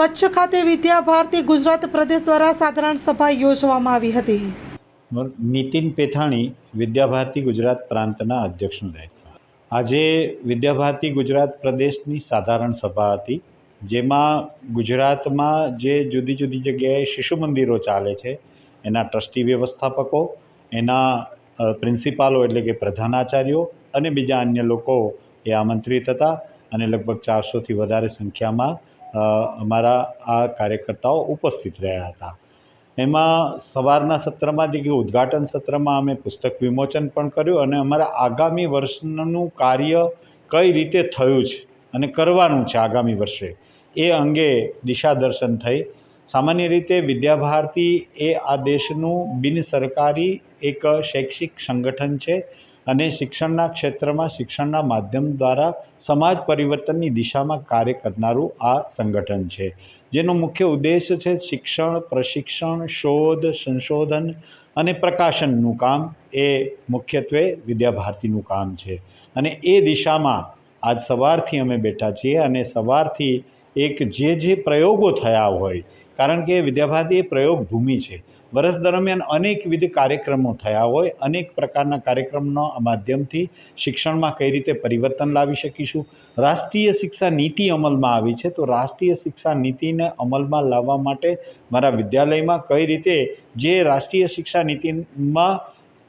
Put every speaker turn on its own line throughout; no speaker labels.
કચ્છ ખાતે વિદ્યા ભારતી ગુજરાત પ્રદેશ દ્વારા સાધારણ સભા યોજવામાં આવી હતી.
નીતિન પેથાણી વિદ્યાભારતી ગુજરાત પ્રાંતના અધ્યક્ષનું દાયિત્વ આજે વિદ્યાભારતી ગુજરાત પ્રદેશની સાધારણ સભા હતી, જેમાં ગુજરાતમાં જે જુદી જુદી જગ્યાએ શિશુ મંદિરો ચાલે છે, એના ટ્રસ્ટી વ્યવસ્થાપકો, એના પ્રિન્સિપાલો એટલે કે પ્રધાનાચાર્યો અને બીજા અન્ય લોકો એ આમંત્રિત હતા અને લગભગ ચારસોથી વધારે સંખ્યામાં અમારા આ કાર્યકર્તાઓ ઉપસ્થિત રહ્યા હતા. એમાં સવારના સત્રમાં જે ઉદ્ઘાટન સત્રમાં અમે પુસ્તક વિમોચન પણ કર્યું અને અમારા આગામી વર્ષનું કાર્ય કઈ રીતે થયું છે અને કરવાનું છે આગામી વર્ષે એ અંગે દિશા દર્શન થઈ. સામાન્ય રીતે વિદ્યાભારતી એ આ દેશનું બિનસરકારી એક શૈક્ષિક સંગઠન છે. અને શિક્ષણના ક્ષેત્રમાં શિક્ષણના માધ્યમ દ્વારા સમાજ પરિવર્તનની દિશામાં કાર્ય કરનારું આ સંગઠન છે. જેનો મુખ્ય ઉદ્દેશ છે શિક્ષણ, પ્રશિક્ષણ, શોધ, સંશોધન અને પ્રકાશનનું કામ. એ મુખ્યત્વે વિદ્યાભારતીનું કામ છે. અને એ દિશામાં આજ સવારથી અમે બેઠા છીએ અને સવારથી એક જે જે પ્રયોગો થયા હોય કારણ કે વિદ્યાભારતી એ પ્રયોગ ભૂમિ છે. વર્ષ દરમિયાન અનેકવિધ કાર્યક્રમો થયા હોય, અનેક પ્રકારના કાર્યક્રમના માધ્યમથી શિક્ષણમાં કઈ રીતે પરિવર્તન લાવી શકીશું? રાષ્ટ્રીય શિક્ષા નીતિ અમલમાં આવી છે, તો રાષ્ટ્રીય શિક્ષા નીતિને અમલમાં લાવવા માટે મારા વિદ્યાલયમાં કઈ રીતે જે રાષ્ટ્રીય શિક્ષા નીતિમાં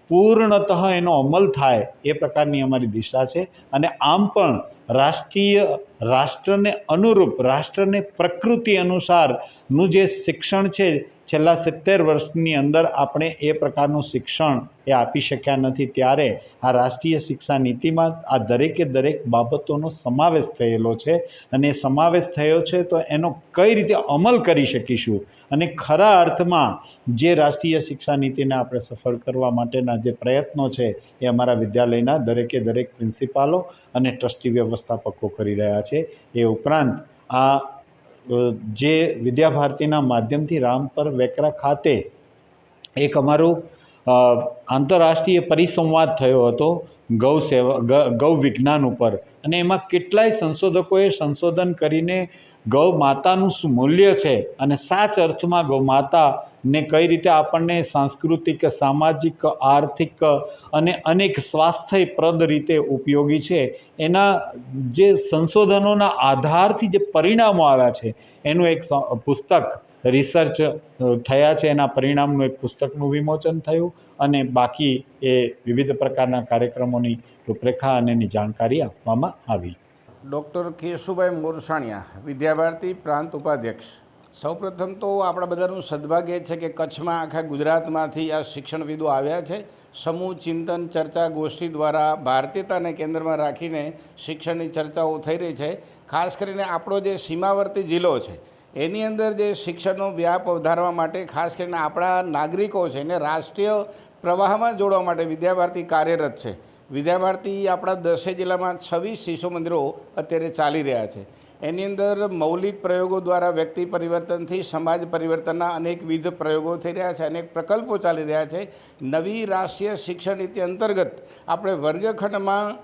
પૂર્ણતઃ એનો અમલ થાય એ પ્રકારની અમારી દિશા છે. અને આમ પણ રાષ્ટ્રીય રાષ્ટ્રને અનુરૂપ, રાષ્ટ્રને પ્રકૃતિ અનુસારનું જે શિક્ષણ છે, છેલ્લા સિત્તેર વર્ષની અંદર આપણે એ પ્રકારનું શિક્ષણ એ આપી શક્યા નથી. ત્યારે આ રાષ્ટ્રીય શિક્ષા નીતિમાં આ દરેકે દરેક બાબતોનો સમાવેશ થયેલો છે અને એ સમાવેશ થયો છે તો એનો કઈ રીતે અમલ કરી શકીશું? અને ખરા અર્થમાં જે રાષ્ટ્રીય શિક્ષા નીતિને આપણે સફળ કરવા માટેના જે પ્રયત્નો છે એ અમારા વિદ્યાલયના દરેકે દરેક પ્રિન્સિપાલો અને ટ્રસ્ટી વ્યવસ્થાપકો કરી રહ્યા છે. એ ઉપરાંત આ જે વિદ્યાભારતીના માધ્યમથી રામપર વેકરા ખાતે એક અમારું આંતરરાષ્ટ્રીય પરિસંવાદ થયો હતો ગૌ સેવા ગ- વિજ્ઞાન ઉપર. અને એમાં કેટલાય સંશોધકોએ સંશોધન કરીને ગૌ માતાનું શું મૂલ્ય છે અને સાચ અર્થમાં ગૌ માતાને કઈ રીતે આપણને સાંસ્કૃતિક, સામાજિક, આર્થિક અને અનેક સ્વાસ્થ્યપ્રદ રીતે ઉપયોગી છે. એના જે સંશોધનોના આધારથી જે પરિણામો આવ્યા છે, એનું એક પુસ્તક રિસર્ચ થયા છે. એના પરિણામનું એક પુસ્તકનું વિમોચન થયું અને બાકી એ વિવિધ પ્રકારના કાર્યક્રમોની રૂપરેખા અને એની જાણકારી આપવામાં આવી.
ડૉક્ટર કેશુભાઈ મોરસાણિયા, વિદ્યાભારતી પ્રાંત ઉપાધ્યક્ષ. સૌપ્રથમ તો આપણા બધાનું સદભાગ્ય છે કે કચ્છમાં આખા ગુજરાતમાંથી આ શિક્ષણવિદો આવ્યા છે. સમૂહ ચિંતન ચર્ચા ગોષ્ઠી દ્વારા ભારતીયતાને કેન્દ્રમાં રાખીને શિક્ષણની ચર્ચાઓ થઈ રહી છે. ખાસ કરીને આપણો જે સીમાવર્તી જિલ્લો છે, એની અંદર જે શિક્ષણનો વ્યાપ વધારવા માટે ખાસ કરીને આપણા નાગરિકો છે એને રાષ્ટ્રીય પ્રવાહમાં જોડવા માટે વિદ્યાભારતી કાર્યરત છે. વિદ્યાભારતી આપણા દસે જિલ્લામાં છવ્વીસ શિશુ મંદિરો અત્યારે ચાલી રહ્યા છે. એની અંદર મૌલિક પ્રયોગો દ્વારા વ્યક્તિ પરિવર્તનથી સમાજ પરિવર્તનના અનેકવિધ પ્રયોગો થઈ રહ્યા છે, અનેક પ્રકલ્પો ચાલી રહ્યા છે. નવી રાષ્ટ્રીય શિક્ષણ નીતિ અંતર્ગત આપણે વર્ગખંડમાં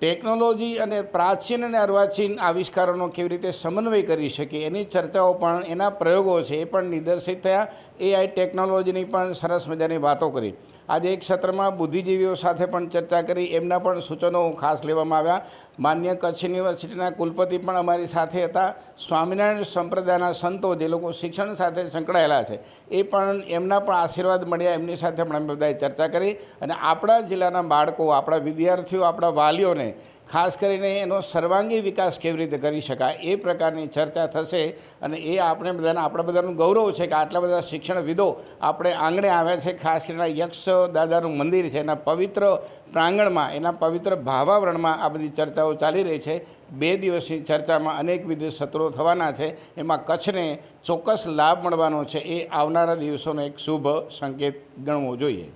ટેકનોલોજી અને પ્રાચીન અને અર્વાચીન આવિષ્કારોનો કેવી રીતે સમન્વય કરી શકીએ, એની ચર્ચાઓ પણ, એના પ્રયોગો છે, એ પણ નિદર્શિત થયા. એઆઈ ટેકનોલોજીની પણ સરસ મજાની વાતો કરી. આજે એક સત્રમાં બુદ્ધિજીવીઓ સાથે પણ ચર્ચા કરી, એમના પણ સૂચનો ખાસ લેવામાં આવ્યા. માન્ય કચ્છ યુનિવર્સિટીના કુલપતિ પણ અમારી સાથે હતા. સ્વામિનારાયણ સંપ્રદાયના સંતો જે લોકો શિક્ષણ સાથે સંકળાયેલા છે, એ પણ એમના પણ આશીર્વાદ મળ્યા, એમની સાથે પણ અમે બધાએ ચર્ચા કરી. અને આપણા જિલ્લાના બાળકો, આપણા વિદ્યાર્થીઓ, આપણા વાલીઓને ખાસ કરીને એનો સર્વાંગી વિકાસ કેવી રીતે કરી શકાય એ પ્રકારની ચર્ચા થશે અને એ આપણે બધાને, આપણા બધાનું ગૌરવ છે કે આટલા બધા શિક્ષણવિદો આપણે આંગણે આવ્યા છે. ખાસ કરીને યક્ષ દાદાનું મંદિર છે. એના પવિત્ર પ્રાંગણમાં, એના પવિત્ર ભાવાવરણમાં આ બધી ચર્ચાઓ ચાલી રહી છે. બે દિવસની ચર્ચામાં અનેકવિધ સત્રો થવાના છે. એમાં કચ્છને ચોક્કસ લાભ મળવાનો છે. એ આવનારા દિવસોનો એક શુભ સંકેત ગણવો જોઈએ.